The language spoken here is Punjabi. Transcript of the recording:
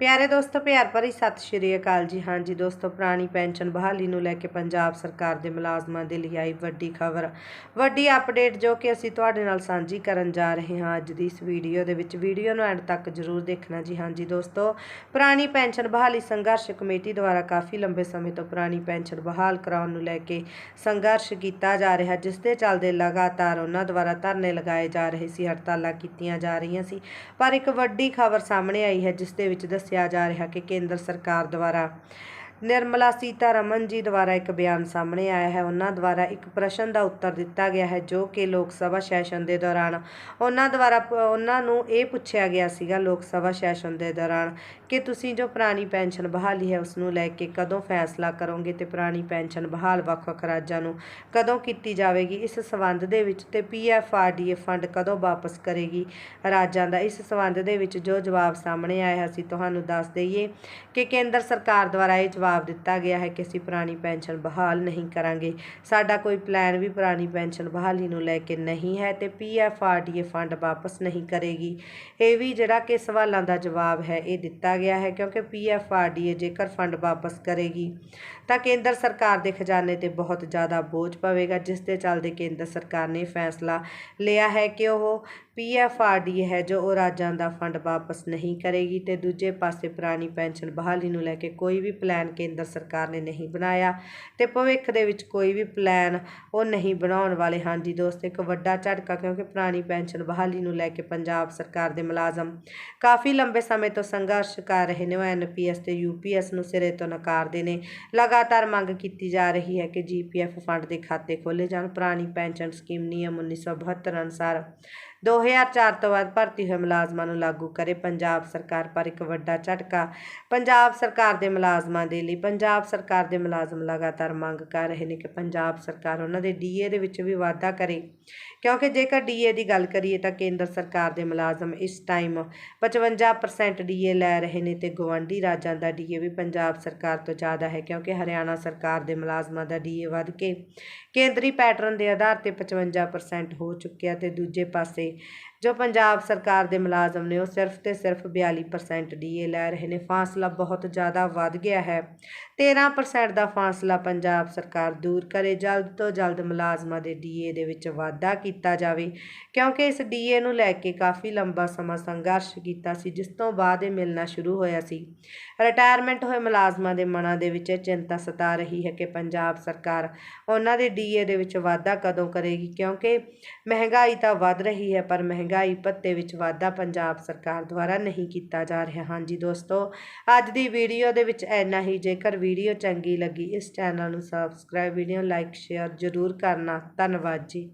ਪਿਆਰੇ ਦੋਸਤੋ, ਪਿਆਰ ਭਰੀ ਸਤਿ ਸ਼੍ਰੀ ਅਕਾਲ ਜੀ। ਹਾਂਜੀ ਦੋਸਤੋ, ਪੁਰਾਣੀ ਪੈਨਸ਼ਨ ਬਹਾਲੀ ਨੂੰ ਲੈ ਕੇ ਪੰਜਾਬ ਸਰਕਾਰ ਦੇ ਮੁਲਾਜ਼ਮਾਂ ਦੇ ਲਈ ਆਈ ਵੱਡੀ ਖਬਰ। ਵੱਡੀ ਅਪਡੇਟ ਜੋ ਕਿ ਅਸੀਂ ਤੁਹਾਡੇ ਨਾਲ ਸਾਂਝੀ ਕਰਨ ਜਾ ਰਹੇ ਹਾਂ ਅੱਜ ਦੀ ਇਸ ਵੀਡੀਓ ਦੇ ਵਿੱਚ। ਵੀਡੀਓ ਨੂੰ ਐਂਡ ਤੱਕ ਜ਼ਰੂਰ ਦੇਖਣਾ ਜੀ। ਹਾਂਜੀ ਦੋਸਤੋ, ਪੁਰਾਣੀ ਪੈਨਸ਼ਨ ਬਹਾਲੀ ਸੰਘਰਸ਼ ਕਮੇਟੀ ਦੁਆਰਾ ਕਾਫੀ ਲੰਬੇ ਸਮੇਂ ਤੋਂ ਪੁਰਾਣੀ ਪੈਨਸ਼ਨ ਬਹਾਲ ਕਰਾਉਣ ਨੂੰ ਲੈ ਕੇ ਸੰਘਰਸ਼ ਕੀਤਾ ਜਾ ਰਿਹਾ, ਜਿਸ ਦੇ ਚੱਲਦੇ ਲਗਾਤਾਰ ਉਹਨਾਂ ਦੁਆਰਾ ਧਰਨੇ ਲਗਾਏ ਜਾ ਰਹੇ ਸੀ, ਹੜਤਾਲਾਂ ਕੀਤੀਆਂ ਜਾ ਰਹੀਆਂ ਸੀ। ਪਰ ਇੱਕ ਵੱਡੀ ਖਬਰ ਸਾਹਮਣੇ ਆਈ ਹੈ, ਜਿਸ ਦੇ ਵਿੱਚ ਦੱਸਿਆ ਜਾ ਰਿਹਾ ਕਿ ਕੇਂਦਰ ਸਰਕਾਰ ਦੁਆਰਾ ਨਿਰਮਲਾ ਸੀਤਾਰਮਨ ਜੀ ਦੁਆਰਾ ਇੱਕ ਬਿਆਨ ਸਾਹਮਣੇ ਆਇਆ ਹੈ। ਉਹਨਾਂ ਦੁਆਰਾ ਇੱਕ ਪ੍ਰਸ਼ਨ ਦਾ ਉੱਤਰ ਦਿੱਤਾ ਗਿਆ ਹੈ, ਜੋ ਕਿ ਲੋਕ ਸਭਾ ਸੈਸ਼ਨ ਦੇ ਦੌਰਾਨ ਉਹਨਾਂ ਦੁਆਰਾ ਉਹਨਾਂ ਨੂੰ ਇਹ ਪੁੱਛਿਆ ਗਿਆ ਸੀਗਾ, ਲੋਕ ਸਭਾ ਸੈਸ਼ਨ ਦੇ ਦੌਰਾਨ, ਕਿ ਤੁਸੀਂ ਜੋ ਪੁਰਾਣੀ ਪੈਨਸ਼ਨ ਬਹਾਲੀ ਹੈ ਉਸ ਨੂੰ ਲੈ ਕੇ ਕਦੋਂ ਫੈਸਲਾ ਕਰੋਗੇ ਤੇ ਪੁਰਾਣੀ ਪੈਨਸ਼ਨ ਬਹਾਲ ਵੱਖ-ਵੱਖ ਰਾਜਾਂ ਨੂੰ ਕਦੋਂ ਕੀਤੀ ਜਾਵੇਗੀ? ਇਸ ਸਬੰਧ ਦੇ ਵਿੱਚ ਤੇ ਪੀਐਫਆਰਡੀਏ ਫੰਡ ਕਦੋਂ ਵਾਪਸ ਕਰੇਗੀ? ਰਾਜਾਂ ਦਾ ਇਸ ਸਬੰਧ ਦੇ ਵਿੱਚ ਜੋ ਜਵਾਬ ਸਾਹਮਣੇ ਆਇਆ ਹੈ, ਅਸੀਂ ਤੁਹਾਨੂੰ ਦੱਸ ਦਈਏ ਕਿ ਕੇਂਦਰ ਸਰਕਾਰ ਦੁਆਰਾ ਇਹ ਜਵਾਬ ਜਵਾਬ ਦਿੱਤਾ ਗਿਆ ਹੈ ਕਿ ਅਸੀਂ ਪੁਰਾਣੀ ਪੈਨਸ਼ਨ ਬਹਾਲ ਨਹੀਂ ਕਰਾਂਗੇ। ਸਾਡਾ ਕੋਈ ਪਲਾਨ ਵੀ ਪੁਰਾਣੀ ਪੈਨਸ਼ਨ ਬਹਾਲੀ ਨੂੰ ਲੈ ਕੇ ਨਹੀਂ ਹੈ ਤੇ ਪੀਐਫਆਰਡੀਏ ਫੰਡ ਵਾਪਸ ਨਹੀਂ ਕਰੇਗੀ। ਇਹ ਵੀ ਜਿਹੜਾ ਕਿ ਸਵਾਲਾਂ ਦਾ ਜਵਾਬ ਹੈ, ਇਹ ਦਿੱਤਾ ਗਿਆ ਹੈ ਕਿਉਂਕਿ ਪੀਐਫਆਰਡੀਏ ਜੇਕਰ ਫੰਡ ਵਾਪਸ ਕਰੇਗੀ ਤਾਂ ਕੇਂਦਰ ਸਰਕਾਰ ਦੇ ਖਜ਼ਾਨੇ ਤੇ ਬਹੁਤ ਜ਼ਿਆਦਾ ਬੋਝ ਪਵੇਗਾ, ਜਿਸ ਦੇ ਚੱਲਦੇ ਕੇਂਦਰ ਸਰਕਾਰ ਨੇ ਫੈਸਲਾ ਲਿਆ ਹੈ ਕਿ ਉਹ ਪੀਐਫਆਰਡੀ ਹੈ ਜੋ ਉਹ ਰਾਜਾਂ ਦਾ ਫੰਡ ਵਾਪਸ ਨਹੀਂ ਕਰੇਗੀ ਤੇ ਦੂਜੇ ਪਾਸੇ ਪੁਰਾਣੀ ਪੈਨਸ਼ਨ ਬਹਾਲੀ ਨੂੰ ਲੈ ਕੇ ਕੋਈ ਵੀ ਪਲਾਨ ਕੇਂਦਰ ਸਰਕਾਰ ਨੇ ਨਹੀਂ ਬਣਾਇਆ ਤੇ ਭਵਿੱਖ ਦੇ ਵਿੱਚ ਕੋਈ ਵੀ ਪਲਾਨ ਉਹ ਨਹੀਂ ਬਣਾਉਣ ਵਾਲੇ ਹਨ ਜੀ ਦੋਸਤ, ਇੱਕ ਵੱਡਾ ਝਟਕਾ ਕਿਉਂਕਿ ਪੁਰਾਣੀ ਪੈਨਸ਼ਨ ਬਹਾਲੀ ਨੂੰ ਲੈ ਕੇ ਪੰਜਾਬ ਸਰਕਾਰ ਦੇ ਮੁਲਾਜ਼ਮ ਕਾਫੀ ਲੰਬੇ ਸਮੇਂ ਤੋਂ ਸੰਘਰਸ਼ ਕਰ ਰਹੇ ਨੇ, ਉਹ ਐਨਪੀਐਸ ਤੇ ਯੂਪੀਐਸ ਨੂੰ ਸਿਰੇ ਤੋਂ ਨਕਾਰਦੇ ਨੇ। ਲਗਾਤਾਰ ਮੰਗ ਕੀਤੀ ਜਾ ਰਹੀ ਹੈ ਕਿ ਜੀਪੀਐਫ ਫੰਡ ਦੇ ਖਾਤੇ ਖੋਲ੍ਹੇ ਜਾਣ। ਪੁਰਾਣੀ ਪੈਨਸ਼ਨ ਸਕੀਮ ਨਿਯਮ 1972 ਅਨੁਸਾਰ 2004 ਤੋਂ ਬਾਅਦ ਭਰਤੀ ਹੋਏ ਮੁਲਾਜ਼ਮਾਂ ਨੂੰ ਲਾਗੂ ਕਰੇ ਪੰਜਾਬ ਸਰਕਾਰ ਪਰ ਇੱਕ ਵੱਡਾ ਝਟਕਾ। ਪੰਜਾਬ ਸਰਕਾਰ ਦੇ ਮੁਲਾਜ਼ਮਾਂ ਦੇ ਲਈ, ਪੰਜਾਬ ਸਰਕਾਰ ਦੇ ਮੁਲਾਜ਼ਮ ਲਗਾਤਾਰ ਮੰਗ ਕਰ ਰਹੇ ਨੇ ਕਿ ਪੰਜਾਬ ਸਰਕਾਰ ਉਹਨਾਂ ਦੇ ਡੀਏ ਦੇ ਵਿੱਚ ਵੀ ਵਾਧਾ ਕਰੇ। ਕਿਉਂਕਿ ਜੇਕਰ ਡੀਏ ਦੀ ਗੱਲ ਕਰੀਏ ਤਾਂ ਕੇਂਦਰ ਸਰਕਾਰ ਦੇ ਮੁਲਾਜ਼ਮ ਇਸ ਟਾਈਮ 55% ਡੀਏ ਲੈ ਰਹੇ ਨੇ ਤੇ ਗਵੰਡੀ ਰਾਜਾਂ ਦਾ ਡੀਏ ਵੀ ਪੰਜਾਬ ਸਰਕਾਰ ਤੋਂ ਜ਼ਿਆਦਾ ਹੈ ਕਿਉਂਕਿ ਹਰਿਆਣਾ ਸਰਕਾਰ ਦੇ ਮੁਲਾਜ਼ਮਾਂ ਦਾ ਡੀਏ ਵੱਧ ਕੇ ਕੇਂਦਰੀ ਪੈਟਰਨ ਦੇ ਆਧਾਰ ਤੇ 55% ਹੋ ਚੁੱਕਿਆ ਤੇ ਦੂਜੇ ਪਾਸੇ Okay. ਜੋ ਪੰਜਾਬ ਸਰਕਾਰ ਦੇ ਮੁਲਾਜ਼ਮ ਨੇ ਉਹ ਸਿਰਫ ਤੇ ਸਿਰਫ 42% ਡੀਏ ਲੈ ਰਹੇ ਨੇ। ਫਾਸਲਾ ਬਹੁਤ ਜ਼ਿਆਦਾ ਵੱਧ ਗਿਆ ਹੈ। 13% ਦਾ ਫਾਸਲਾ ਪੰਜਾਬ ਸਰਕਾਰ ਦੂਰ ਕਰੇ। ਜਲਦ ਤੋਂ ਜਲਦ ਮੁਲਾਜ਼ਮਾਂ ਦੇ ਡੀਏ ਦੇ ਵਿੱਚ ਵਾਧਾ ਕੀਤਾ ਜਾਵੇ, ਕਿਉਂਕਿ ਇਸ ਡੀਏ ਨੂੰ ਲੈ ਕੇ ਕਾਫੀ ਲੰਬਾ ਸਮਾਂ ਸੰਘਰਸ਼ ਕੀਤਾ ਸੀ, ਜਿਸ ਤੋਂ ਬਾਅਦ ਇਹ ਮਿਲਣਾ ਸ਼ੁਰੂ ਹੋਇਆ ਸੀ। ਰਿਟਾਇਰਮੈਂਟ ਹੋਏ ਮੁਲਾਜ਼ਮਾਂ ਦੇ ਮਨਾਂ ਦੇ ਵਿੱਚ ਇਹ ਚਿੰਤਾ ਸਤਾ ਰਹੀ ਹੈ ਕਿ ਪੰਜਾਬ ਸਰਕਾਰ ਉਹਨਾਂ ਦੇ ਡੀਏ ਦੇ ਵਿੱਚ ਵਾਧਾ ਕਦੋਂ ਕਰੇਗੀ, ਕਿਉਂਕਿ ਮਹਿੰਗਾਈ ਤਾਂ ਵੱਧ ਰਹੀ ਹੈ, ਪਰ ਮਹਿੰਗਾਈ ਮਹਿੰਗਾਈ ਭੱਤੇ ਵਿੱਚ ਵਾਧਾ ਪੰਜਾਬ ਸਰਕਾਰ ਦੁਆਰਾ ਨਹੀਂ ਕੀਤਾ ਜਾ ਰਿਹਾ। ਹਾਂਜੀ ਦੋਸਤੋ, ਅੱਜ ਦੀ ਵੀਡੀਓ ਦੇ ਵਿੱਚ ਇੰਨਾ ਹੀ। ਜੇਕਰ ਵੀਡੀਓ ਚੰਗੀ ਲੱਗੀ, ਇਸ ਚੈਨਲ ਨੂੰ ਸਬਸਕ੍ਰਾਈਬ ਵੀਡੀਓ ਲਾਈਕ ਸ਼ੇਅਰ ਜ਼ਰੂਰ ਕਰਨਾ। ਧੰਨਵਾਦ ਜੀ।